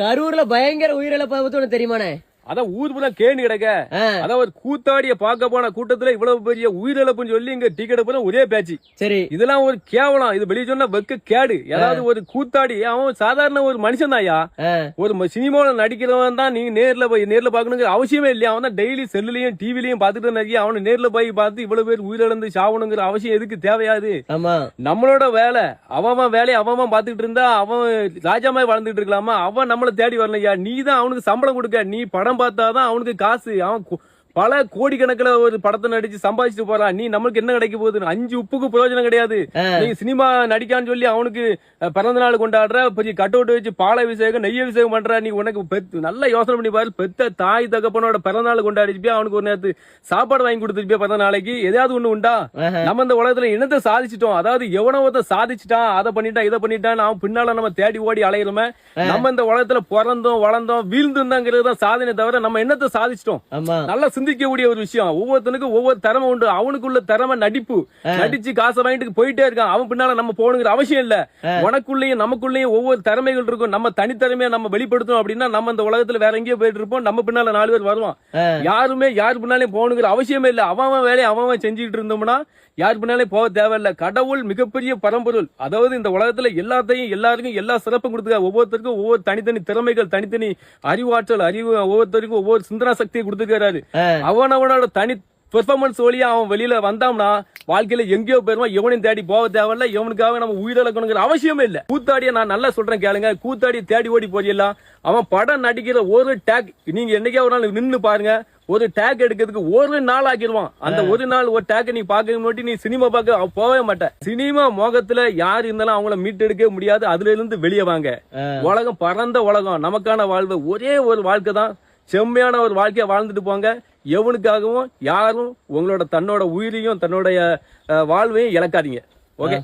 கரூர்ல பயங்கர உயிரிழப்பு உனக்கு தெரியுமாண்ணே? அதான் ஊர் பூரா கேணி கிடக்க. அதான் ஒரு கூத்தாடிய பார்க்க போன கூட்டத்துல இவ்வளவு பெரிய உயிரிழப்புன்னு சொல்லி இங்க டிக்கெட் போன ஒரே பேச்சு. சரி. இதெல்லாம் ஒரு கேவலம். இது வெளியே சொன்னா வெக்க கேடு. ஏதாவது ஒரு கூத்தாடி அவன் சாதாரண ஒரு மனுஷன் தான்யா ஆ, ஒரு சினிமாவுல நடிக்கிறவன் தான் நீங்க நேர்ல போய் நேர்ல பாக்கணுங்கிற அவசியமே இல்லையா? அவன் தான் டெய்லி செல்லுலயும் டிவிலையும் பாத்துட்டு நிறைய அவனை நேர்ல போய் பார்த்து இவ்வளவு பேர் உயிரிழந்து சாவணுங்கிற அவசியம் எதுக்கு? தேவையாது நம்மளோட வேலை அவன் வேலையை அவன் பாத்துக்கிட்டு இருந்தா அவன் ராஜா மாதிரி வாழ்ந்துட்டு இருக்கலாமா? அவன் நம்மள தேடி வரலையா? நீ தான் அவனுக்கு சம்பளம் கொடுக்க நீ படம் பார்த்தாதான் அவனுக்கு காசு. அவன் பல கோடிக்கணக்கில் ஒரு படத்தை நடிச்சு சம்பாதிச்சுட்டு போறான் நீ நம்மளுக்கு என்ன கிடைக்க போகுது அஞ்சு உப்புக்கு பிரயோஜனம் கிடையாது. நீ சினிமா நடிக்கான்னு சொல்லி அவனுக்கு பிறந்த நாள் கொண்டாடுற பெரிய கட் அவுட் வச்சு பால அபிஷேகம் நெய் அபிஷேகம் பண்ற நீ உனக்கு பெத்து நல்லா யோசனை பண்ணி பாரு. பெத்த தாய் தகப்பனோட பிறந்த நாள் கொண்டாடிச்சுப்பியா? அவனுக்கு ஒரு நேரத்து சாப்பாடு வாங்கி கொடுத்துருப்பியா பிறந்த நாளைக்கு? எதையாவது ஒண்ணு உண்டா. நம்ம இந்த உலகத்துல என்னத்தை சாதிச்சிட்டோம். அதாவது எவனோ ஒருத்த சாதிச்சிட்டான் அதை பண்ணிட்டான் இதை பண்ணிட்டான் அவன் பின்னால நம்ம தேடி ஓடி அலையிறோமே. நம்ம இந்த உலகத்துல பிறந்தோம் வளர்ந்தோம் வீழ்ந்துங்கிறது தான் சாதனை தவிர நம்ம என்னத்தை சாதிச்சிட்டோம். நல்லா சிந்திக்கக்கூடிய ஒரு விஷயம். ஒவ்வொருத்தனுக்கும் ஒவ்வொரு திறமை உண்டு. அவனுக்குள்ள திறமை நடிப்பு. நடிச்சு காசை வாங்கிட்டு போயிட்டே இருக்கான். அவன் பின்னால நம்ம போகணுங்கிற அவசியம் இல்ல. உனக்குள்ளேயும் நமக்குள்ளேயும் ஒவ்வொரு திறமைகள் இருக்கும். நம்ம தனித்திறமையை நம்ம வெளிப்படுத்தணும் அப்படின்னா நம்ம இந்த உலகத்துல வேற எங்கேயோ போயிட்டு இருப்போம். நம்ம பின்னால நாலு பேர் வருவான் யாருமே யார் பின்னாலையும் போகணுங்கிற அவசியமே இல்ல. அவன் அவன் வேலையை அவன் அவன் செஞ்சுக்கிட்டு இருந்தோம்னா யார் பின்னாலே போக தேவையில்ல. கடவுள் மிகப்பெரிய பரம்பொருள். அதாவது இந்த உலகத்துல எல்லாத்தையும் எல்லாருக்கும் எல்லா சிறப்பும் கொடுத்துருக்காரு. ஒவ்வொருத்தருக்கும் ஒவ்வொரு தனித்தனி திறமைகள் தனித்தனி அறிவாற்றல் அறிவு ஒவ்வொருத்தருக்கும் ஒவ்வொரு சிந்தனா சக்தியை கொடுத்துருக்காரு அவன் அவனோட தனி பெர்ஃபார்மன்ஸ் வழியா அவன் வெளியில வந்தான்னா வாழ்க்கையில எங்கேயோ போயிருவான். எவனையும் தேடி போக தேவையில்ல. எவனுக்காக நம்ம உயிரிழக்கணுங்கிற அவசியமே இல்ல. கூத்தாடிய நான் நல்லா சொல்றேன் கேளுங்க. கூத்தாடி தேடி ஓடி போறியெல்லாம் அவன் படம் நடிக்கிற ஒரு டேக் நீங்க என்னைக்கே ஒரு நாள் நின்னு பாருங்க. ஒரு டேக் எடுக்கிறதுக்கு ஒரு நாள் ஆக்கிடுவான் அந்த ஒரு நாள் ஒரு டேக் நீ பார்க்க முன்னாடி நீ சினிமா பார்க்க அவ- போகவே மாட்ட சினிமா மோகத்துல யார் இருந்தாலும் அவங்கள மீட்டெடுக்கவே முடியாது. அதுல இருந்து வெளியே வாங்க. உலகம் பரந்த உலகம். நமக்கான வாழ்வு. ஒரே ஒரு வாழ்க்கை தான். செம்மையான ஒரு வாழ்க்கையை வாழ்ந்துட்டு போங்க. எவனுக்காகவும் யாரும் உங்களோட தன்னோட உயிரையும் தன்னுடைய வாழ்வையும் இழக்காதீங்க. ஓகே